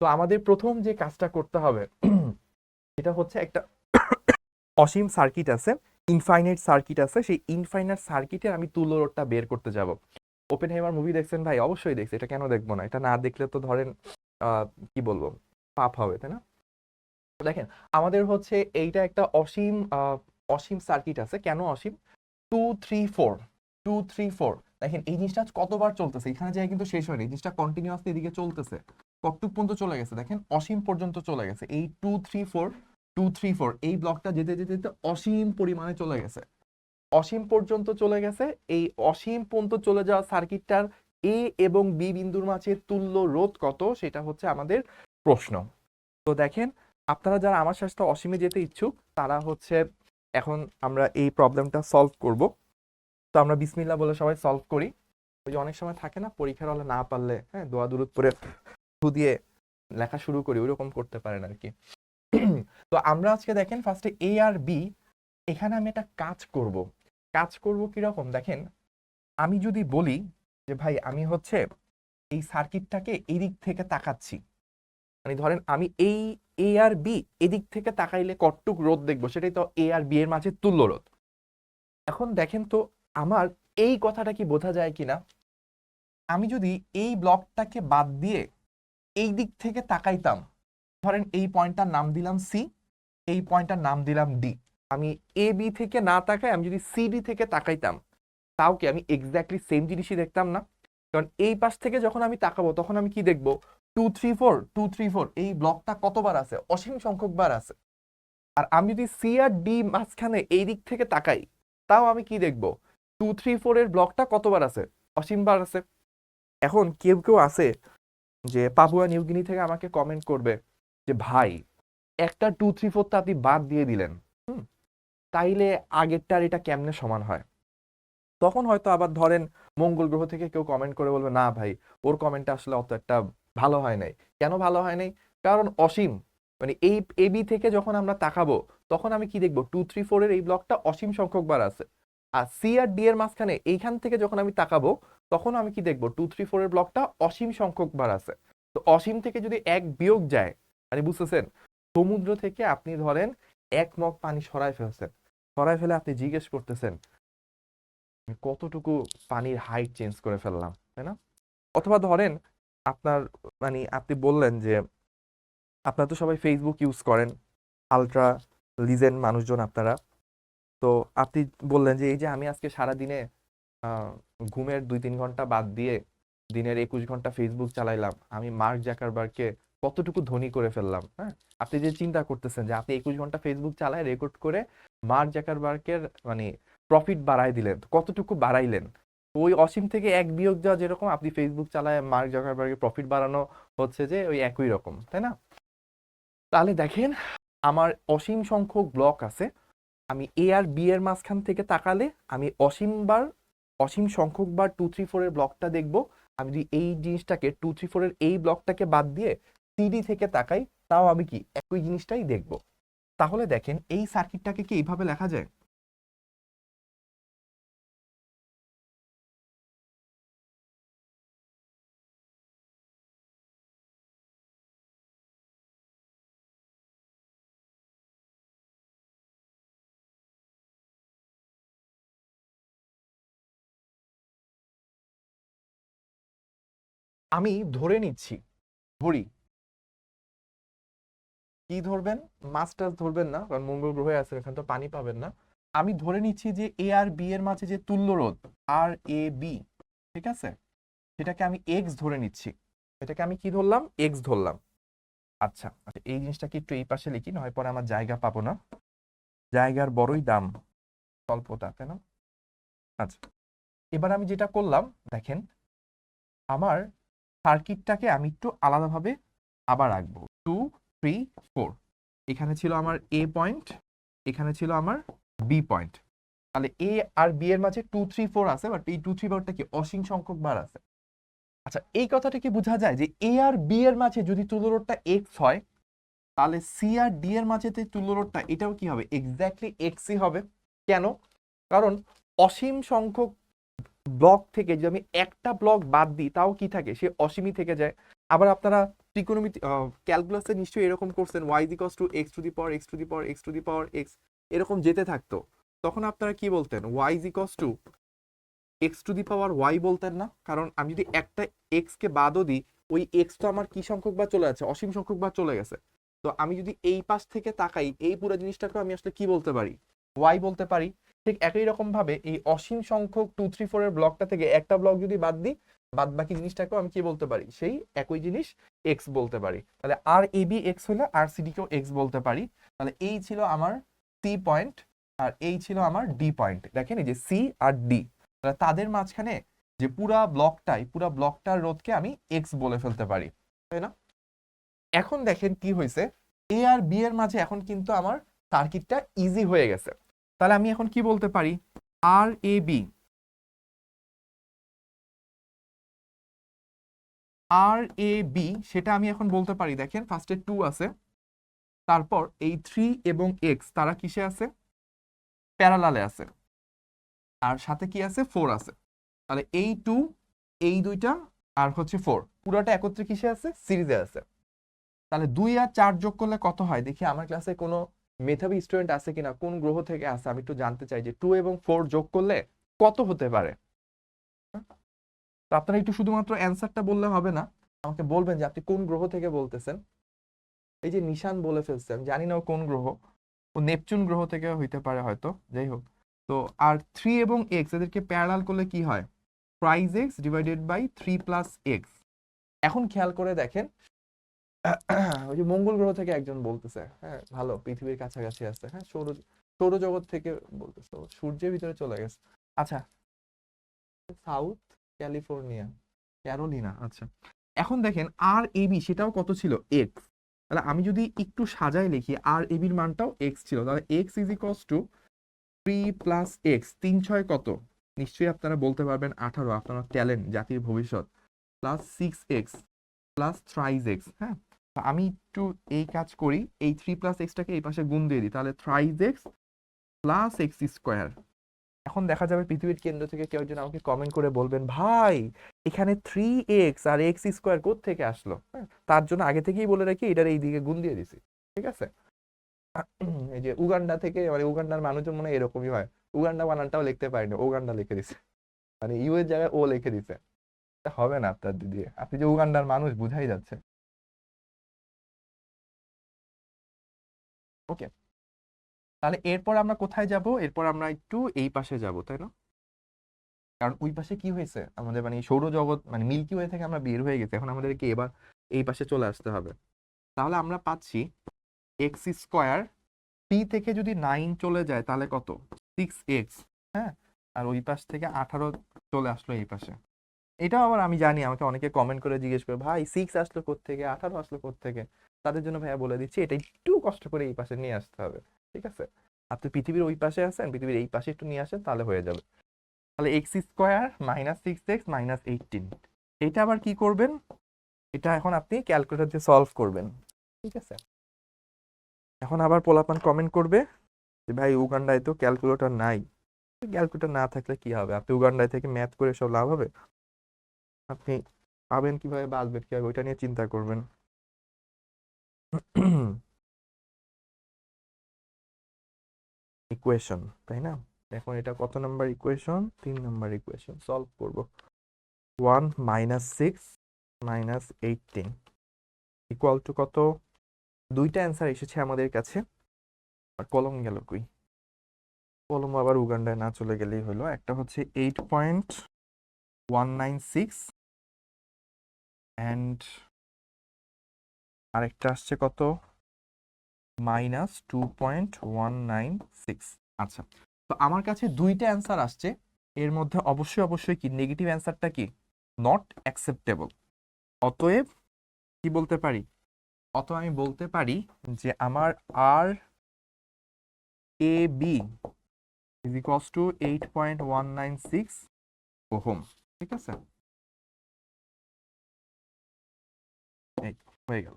তো আমাদের প্রথম যে কাজটা করতে হবে এটা হচ্ছে একটা অসীম সার্কিট আছে ইনফাইনাইট সার্কিট আছে, সেই ইনফাইনাইট সার্কিটের আমি তুল্য রোডটা বের করতে যাব। ওপেন হেমার মুভি দেখছেন ভাই? অবশ্যই দেখছি। এটা কেন দেখব না? এটা না দেখলে তো ধরেন কি বলব? পাপ হবে, তাই না? দেখেন, আমাদের হচ্ছে এইটা একটা অসীম অসীম সার্কিট আছে। কেন অসীম? Two three four two three four দেখেন, এই জিনিসটা কতবার চলতেছে? এখানে যাই কিন্তু শেষ হয়নি। জিনিসটা কন্টিনিউয়াসলি এদিকে চলতেছে। কতটুক পর্যন্ত চলে গেছে? দেখেন, অসীম পর্যন্ত চলে গেছে। এই two three four two three four এই ব্লকটা যেতে যেতে যেতে অসীম পরিমাণে চলে গেছে। অসীম পর্যন্ত চলে গেছে। এই অসীম পর্যন্ত চলে যাওয়া সার্কিটটার এ এবং বি বিন্দুর মাঝে তুল্য রোধ কত? সেটা হচ্ছে আমাদের প্রশ্ন। তো দেখেন, আপনারা যারা আমার সাথে অসীমে যেতে ইচ্ছুক, তারা হচ্ছে এখন আমরা এই প্রবলেমটা সলভ করব। তো আমরা বিসমিল্লাহ বলে সবাই সলভ করি। ওই যে অনেক সময় থাকে না, পরীক্ষার হলে না পারলে হ্যাঁ দোয়া দূরত পরে ফু দিয়ে লেখা শুরু করি, ওইরকম করতে পারেন আর কি। তো আমরা আজকে দেখেন ফার্স্টে এ আর বি এখানে আমি একটা কাজ করব। কাজ করব কীরকম? দেখেন, আমি যদি বলি যে ভাই, আমি হচ্ছে এই সার্কিটটাকে এদিক থেকে তাকাচ্ছি। মানে ধরেন, আমি এই এ আর বি এদিক থেকে তাকাইলে কটটুক রোদ দেখব? সেটাই তো এ আর বি এর মাঝে তুল্য রোদ। এখন দেখেন তো, আমার এই কথাটা কি বোঝা যায় কিনা? আমি যদি এই ব্লকটাকে বাদ দিয়ে এই দিক থেকে তাকাইতাম। ধরেন এই পয়েন্টটার নাম দিলাম সি এই পয়েন্টটার নাম দিলাম ডি আমি এ বি থেকে না তাকাই আমি যদি সি ডি থেকে তাকাইতাম, তাও কি আমি এক্স্যাক্টলি সেম জিনিসই দেখতাম না? কারণ এই পাশ থেকে যখন আমি তাকাবো, তখন আমি কি দেখব? Two three four two three four এই ব্লকটা কতবার আছে? অসীম সংখ্যক বার আছে। আর আমি যদি সি আর ডি মাঝখানে এই দিক থেকে তাকাই, তাও আমি কি দেখব? টু থ্রি ফোরের ব্লকটা কতবার আছে? অসীমবার আছে। এখন কেউ কেউ আছে যে পাপুয়া নিউগিনি থেকে আমাকে কমেন্ট করবে যে, ভাই, একটা টু থ্রি ফোর ফোরটা আপনি বাদ দিয়ে দিলেন। হুম, তাইলে আগেরটার এটা কেমনে সমান হয়? তখন হয়তো আবার ধরেন মঙ্গল গ্রহ থেকে কেউ কমেন্ট করে বলবে, না ভাই, ওর কমেন্টটা আসলে অত একটা ভালো হয় নাই। কেন ভালো হয় নাই? কারণ অসীম মানে এই এবি থেকে যখন আমরা তাকাবো, তখন আমি কি দেখব? টু থ্রি ফোরের এই ব্লকটা অসীম সংখ্যক বার আছে। আর সি আর ডি এর মাঝখানে এইখান থেকে যখন আমি তাকাবো তখন আমি কি দেখব? টু থ্রি ফোর এর ব্লকটা অসীম সংখ্যক বার আছে। তো অসীম থেকে যদি এক বিয়োগ যায় মানে বুঝতেছেন? সমুদ্র থেকে আপনি ধরেন এক মগ পানি সরায় ফেলছেন। সরায় ফেলে আপনি জিজ্ঞেস করতেছেন কতটুকু পানির হাইট চেঞ্জ করে ফেললাম? তাই না? অথবা ধরেন আপনার মানে আপনি বললেন যে, আপনারা তো সবাই ফেসবুক ইউজ করেন আলট্রা লিজেন্ড মানুষজন আপনারা। তো আপনি বললেন যে, এই যে আমি আজকে সারা দিনে ঘুমের দুই তিন ঘণ্টা বাদ দিয়ে দিনের একুশ ঘণ্টা ফেসবুক চালাইলাম। আমি মার্ক জাকারবার্গকে কতটুকু ধনী করে ফেললাম হ্যাঁ? আপনি যে চিন্তা করতেছেন যে আপনি একুশ ঘণ্টা ফেসবুক চালায় রেকর্ড করে মার্ক জাকারবার্গের মানে প্রফিট বাড়াই দিলেন কতটুকু বাড়াইলেন? ওই অসীম থেকে এক বিয়োগ যাওয়া যেরকম, আপনি ফেসবুক চালায় মার্ক জাকারবার্গের প্রফিট বাড়ানো হচ্ছে যে ওই একই রকম, তাই না? তাহলে দেখেন, আমার অসীম সংখ্যক ব্লক আছে। আমি এ আর বি এর মাঝখান থেকে তাকালে আমি অসীম বার অসীম সংখ্যক বার টু থ্রি ফোরের ব্লকটা দেখব। আমি যদি এই জিনিসটাকে টু থ্রি ফোরের এই ব্লকটাকে বাদ দিয়ে সিডি থেকে তাকাই, তাও আমি কি একই জিনিসটাই দেখব। তাহলে দেখেন, এই সার্কিটটাকে কি এইভাবে লেখা যায়? আমি ধরে নিচ্ছি, ধরি। কি ধরবেন? মাছ টাছ ধরবেন না, কারণ মঙ্গল গ্রহে আছে, এখানে তো পানি পাবেন না। আমি ধরে নিচ্ছি যে এ আর বি এর মাঝে যে তুল্য রোধ আর এ বি ঠিক আছে? সেটাকে আমি এক্স ধরে নিচ্ছি। এটাকে আমি কি ধরলাম? এক্স ধরলাম। আচ্ছা আচ্ছা এই জিনিসটাকে একটু এই পাশে লিখি, নয় পরে আমার জায়গা পাবো না। জায়গার বড়ই দাম, স্বল্পতা, তাই না? আচ্ছা এবার আমি যেটা করলাম, দেখেন, আমার সার্কিটটাকে আমি একটু আলাদাভাবে আবার রাখব। টু থ্রি ফোর এখানে ছিল আমার এ পয়েন্ট এখানে ছিল আমার বি পয়েন্ট তাহলে এ আর বি এর মাঝে টু থ্রি ফোর আছে বাট এই টু থ্রি ফোরটা কি অসীম সংখ্যক বার আছে? আচ্ছা এই কথাটা কি বোঝা যায় যে এ আর বি এর মাঝে যদি তুলরোডটা এক্স হয়, তাহলে সি আর ডি এর মাঝে তুলরোডটা এটাও কি হবে? এক্স্যাক্টলি এক্সই হবে। কেন? কারণ অসীম সংখ্যক ব্লক থেকে যদি আমি একটা ব্লক বাদ দিই, তাও কি থাকে? সে অসীমই থেকে যায়। আবার আপনারা ত্রিকোণমিতি ক্যালকুলাসে নিশ্চয়ই এরকম করছেন y ইজিকস to x to the power x to the power x to the power x এরকম যেতে থাকতো। তখন আপনারা কি বলতেন? Y ইজিকস to x to the power y বলতেন না? কারণ আমি যদি একটা এক্স কে বাদও দিই, ওই এক্স তো আমার কি সংখ্যক বার চলে যাচ্ছে? অসীম সংখ্যক বার চলে গেছে। তো আমি যদি এই পাশ থেকে তাকাই, এই পুরো জিনিসটাকে আমি আসলে কি বলতে পারি? ওয়াই বলতে পারি। ঠিক একই রকম ভাবে এই অসীম সংখ্যক টু থ্রি ফোর এর ব্লকটা থেকে একটা ব্লক যদি বাদ দিই বাদ বাকি জিনিসটাকেও আমি কি বলতে পারি? সেই একই জিনিস এক্স বলতে পারি। তাহলে আর এ বি এক্স হলে আর সিডি কেও এক্স বলতে পারি। তাহলে এই ছিল আমার সি পয়েন্ট আর এই ছিল আমার ডি পয়েন্ট দেখেন এই যে সি আর ডি তাহলে তাদের মাঝখানে যে পুরা ব্লকটাই পুরা ব্লকটার রোধকে আমি এক্স বলে ফেলতে পারি। তাই না? এখন দেখেন কি হয়েছে। এ আর বি এর মাঝে এখন কিন্তু আমার সার্কিটটা ইজি হয়ে গেছে। তাহলে আমি এখন কি বলতে পারি? আর A B R A B সেটা আমি এখন বলতে পারি, দেখেন ফার্স্টে টু আছে। তারপর এই থ্রি এবং এক্স তারা কিসে আছে? প্যারালালে আছে। আর সাথে কি আছে? ফোর আছে। তাহলে এই টু এই দুইটা, আর হচ্ছে ফোর পুরোটা একত্রে কিসে আছে? সিরিজে আছে। তাহলে দুই আর চার যোগ করলে কত হয়? দেখি, আমার ক্লাসে কোনো মেধাবী স্টুডেন্ট আছে কিনা, কোন গ্রহ থেকে আছে, আমি একটু জানতে চাই যে টু এবং ফোর যোগ করলে কত হতে পারে? তো আপনারা একটু শুধুমাত্র অ্যান্সারটা বললে হবে না, আমাকে বলবেন যে আপনি কোন গ্রহ থেকে বলতেছেন? এই যে নিশান বলে ফেলছে, আমি জানি না কোন গ্রহ, ও নেপচুন গ্রহ থেকে হইতে পারে হয়তো, যাই হোক। তো আর থ্রি এবং এক্স এদেরকে প্যারাল করলে কি হয়? Thrice x divided by three plus x এখন খেয়াল করে দেখেন ওই যে মঙ্গল গ্রহ থেকে একজন বলতেছে হ্যাঁ ভালো, পৃথিবীর কাছাকাছি আছে হ্যাঁ সৌর, সৌরজগৎ থেকে বলতেছে সূর্যের ভিতরে চলে গেছে। আচ্ছা সাউথ ক্যালিফোর্নিয়া, ক্যারোলিনা আচ্ছা। এখন দেখেন আর এবি সেটাও কত ছিল? এক্স। তাহলে আমি যদি একটু সাজাই লিখি, আর এবির মানটাও এক্স ছিল। তাহলে x is equals to three plus x, তিন ছয় কত? নিশ্চয়ই আপনারা বলতে পারবেন আঠারো, আপনারা ট্যালেন্ট জাতির ভবিষ্যৎ। Plus six x, plus thrice x হ্যাঁ। আমি একটু এই কাজ করি এই থ্রি প্লাস এক্সটাকে এই পাশে গুণ দিয়ে দিই তাহলে thrice x plus x square এখন দেখা যাবে পৃথিবীর কেন্দ্র থেকে কেউ একজন আমাকে কমেন্ট করে বলবেন ভাই এখানে থ্রি এক্স আর এক্স স্কোয়ার কোথ থেকে আসলো? হ্যাঁ, তার জন্য আগে থেকেই বলে রাখি এটার এই দিকে গুণ দিয়ে দিছি ঠিক আছে? এই যে উগান্ডা থেকে মানে উগান্ডার মানুষজন মনে এরকমই হয়। উগান্ডা বানানটাও লিখতে পারিনি উগান্ডা লিখে দিছে। মানে ইউ এর জায়গায় ও লিখে দিছে। হবে না আপনার দিদি আপনি যে উগান্ডার মানুষ বুঝাই যাচ্ছে। ওকে তাহলে এরপর আমরা কোথায় যাব? এরপর আমরা একটু এই পাশে যাব, তাই না? কারণ ওই পাশে কি হয়েছে? আমাদের মানে সৌরজগৎ মানে মিল্কি ওয়ে থেকে আমরা বের হয়ে গেছি। এখন আমাদেরকে এবার এই পাশে চলে আসতে হবে। তাহলে আমরা পাচ্ছি এক্স স্কোয়ার পি থেকে যদি নাইন চলে যায়, তাহলে কত? সিক্স এক্স হ্যাঁ? আর ওই পাশ থেকে আঠারো চলে আসলো এই পাশে। এটাও আবার আমি জানি, আমাকে অনেকে কমেন্ট করে জিজ্ঞেস করে, ভাই সিক্স আসলো থেকে আঠারো আসলো থেকে তাদের জন্য ভাইয়া বলে দিচ্ছি, এটা একটু কষ্ট করে এই পাশে নিয়ে আসতে হবে, ঠিক আছে? আপনি পৃথিবীর ওই পাশে আসেন পৃথিবীর এই পাশে একটু নিয়ে আসেন, তাহলে হয়ে যাবে। তাহলে x square minus six x minus eighteen এটা আবার কি করবেন? এটা এখন আপনি ক্যালকুলেটর দিয়ে সলভ করবেন, ঠিক আছে? এখন আবার পোলাপান কমেন্ট করবে যে, ভাই, উগান্ডায় তো ক্যালকুলেটর নাই। ক্যালকুলেটর না থাকলে কি হবে? আপনি উগান্ডায় থেকে ম্যাথ করে সব লাভ হবে? আপনি পাবেন কীভাবে বাঁচবেন কীভাবে, ওইটা নিয়ে চিন্তা করবেন। ইকুয়েশন তাই না? এখন এটা কত নাম্বার ইকুয়েশন তিন নাম্বার ইকুয়েশন সলভ করব। One minus six minus eighteen equal to কত? দুইটা অ্যান্সার এসেছে আমাদের কাছে, আর কলম গেল কই? কলম আবার উগান্ডায় না চলে গেলেই হলো। একটা হচ্ছে eight point one nine six and আরেকটা আসছে কত? Minus two point one nine six. আচ্ছা তো আমার কাছে দুইটা অ্যান্সার আসছে। এর মধ্যে অবশ্যই অবশ্যই কি? নেগেটিভ অ্যান্সারটা কি? নট অ্যাকসেপ্টেবল অতএব কি বলতে পারি? অত আমি বলতে পারি যে আমার R A B is equals to eight point one nine six ohm, ঠিক আছে? এই হয়ে গেল